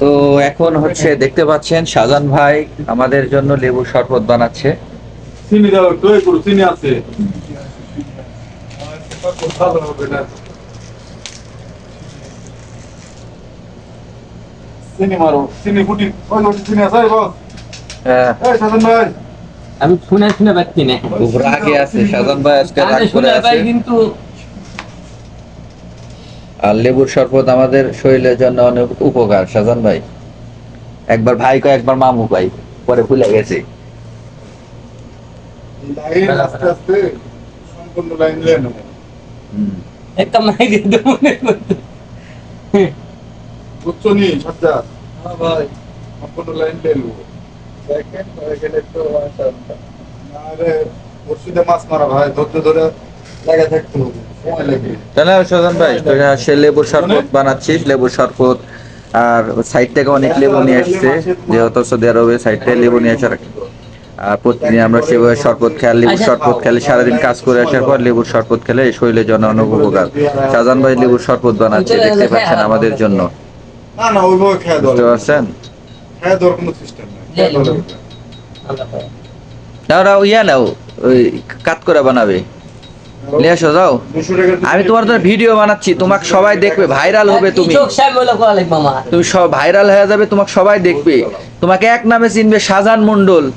তো এখন হচ্ছে দেখতে পাচ্ছেন শাহজান ভাই আমাদের জন্য লেবু শরবত বানাচ্ছে। চিনি দাও করো চিনি আছে। চিনি মারো চিনি ওই চিনি বস। এই ভাই। আমি শুনে শুনে পাচ্ছি না। খুব রাগে আছে শাহজান ভাই আজকে রাগ করে আছে। কিন্তু আর লেবুর শরবত আমাদের শরীরের জন্য অনেক উপকার শাহজান ভাই। একবার ভাই কয় একবার মামু ভাই পরে ভুলে গেছে। হ্যাঁ মাছ মারা ভাই ধৈর্য ধরে লাগা থাকতে হবে। তাহলে শাহজান ভাই তুই সে লেবুর শরবত বানাচ্ছিস লেবুর শরবত আর সাইড থেকে অনেক লেবু নিয়ে আসছে যেহেতু সৌদি আরবে সাইড থেকে লেবু নিয়ে আসে আর প্রতিদিন আমরা সেভাবে শরবত খেয়ে লেবুর শরবত খেলে সারাদিন কাজ করে আসার পর লেবুর শরবত খেলে এই শরীরের জন্য অনেক উপকার। শাহজান ভাই লেবুর শরবত বানাচ্ছে দেখতে পাচ্ছেন আমাদের জন্য। না না ওইভাবে খেয়ে বুঝতে পারছেন? খেয়ে দেওয়ার কোনো সিস্টেম নাই। খেয়ে দেওয়া লাগবে। না ওরা ইয়া নাও ওই কাট করে বানাবে। নিয়ে যাও। আমি তোমার জন্য ভিডিও বানাচ্ছি তোমাকে সবাই দেখবে ভাইরাল হবে তুমি। তুমি সব ভাইরাল হয়ে যাবে তোমাকে সবাই দেখবে। তোমাকে এক নামে চিনবে সাজান মন্ডল